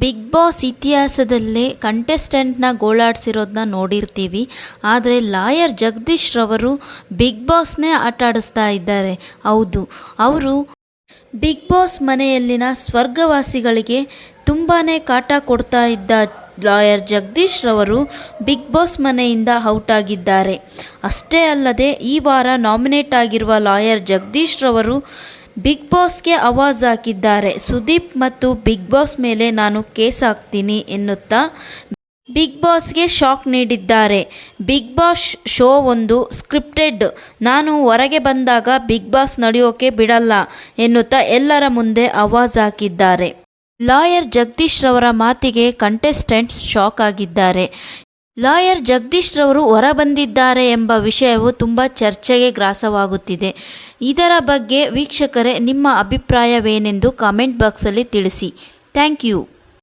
Big boss ಇತಿಹಾಸದಲ್ಲೇ ಕಂಟೆಸ್ಟೆಂಟ್ನ ಗೋಳಾಡಿಸಿರೋದನ್ನ ನೋಡಿರ್ತೀವಿ. ಆದರೆ ಲಾಯರ್ ಜಗದೀಶ್ ರವರು ಬಿಗ್ ಬಾಸ್ನೇ ಆಟಾಡಿಸ್ತಾ ಇದ್ದಾರೆ. ಹೌದು, ಅವರು ಬಿಗ್ ಬಾಸ್ ಮನೆಯಲ್ಲಿನ ಸ್ವರ್ಗವಾಸಿಗಳಿಗೆ ತುಂಬಾ ಕಾಟ ಕೊಡ್ತಾ ಇದ್ದ ಲಾಯರ್ ಜಗದೀಶ್ ರವರು ಬಿಗ್ ಬಾಸ್ ಮನೆಯಿಂದ ಔಟ್ ಆಗಿದ್ದಾರೆ. ಅಷ್ಟೇ ಅಲ್ಲದೆ ಈ ವಾರ ನಾಮಿನೇಟ್ ಆಗಿರುವ ಲಾಯರ್ ಜಗದೀಶ್ ರವರು ಬಿಗ್ ಬಾಸ್ಗೆ ಆವಾಜ್ ಹಾಕಿದ್ದಾರೆ. ಸುದೀಪ್ ಮತ್ತು ಬಿಗ್ ಬಾಸ್ ಮೇಲೆ ನಾನು ಕೇಸ್ ಹಾಕ್ತೀನಿ ಎನ್ನುತ್ತಾ ಬಿಗ್ ಬಾಸ್ಗೆ ಶಾಕ್ ನೀಡಿದ್ದಾರೆ. ಬಿಗ್ ಬಾಸ್ ಶೋ ಒಂದು ಸ್ಕ್ರಿಪ್ಟೆಡ್. ನಾನು ಹೊರಗೆ ಬಂದಾಗ ಬಿಗ್ ಬಾಸ್ ನಡೆಯೋಕೆ ಬಿಡಲ್ಲ ಎನ್ನುತ್ತಾ ಎಲ್ಲರ ಮುಂದೆ ಆವಾಜ್ ಹಾಕಿದ್ದಾರೆ. ಲಾಯರ್ ಜಗದೀಶ್ ರವರ ಮಾತಿಗೆ ಕಂಟೆಸ್ಟೆಂಟ್ಸ್ ಶಾಕ್ ಆಗಿದ್ದಾರೆ. ಲಾಯರ್ ಜಗದೀಶ್ ರವರು ಹೊರಬಂದಿದ್ದಾರೆ ಎಂಬ ವಿಷಯವು ತುಂಬ ಚರ್ಚೆಗೆ ಗ್ರಾಸವಾಗುತ್ತಿದೆ. ಇದರ ಬಗ್ಗೆ ವೀಕ್ಷಕರೇ ನಿಮ್ಮ ಅಭಿಪ್ರಾಯವೇನೆಂದು ಕಾಮೆಂಟ್ ಬಾಕ್ಸಲ್ಲಿ ತಿಳಿಸಿ. Thank you.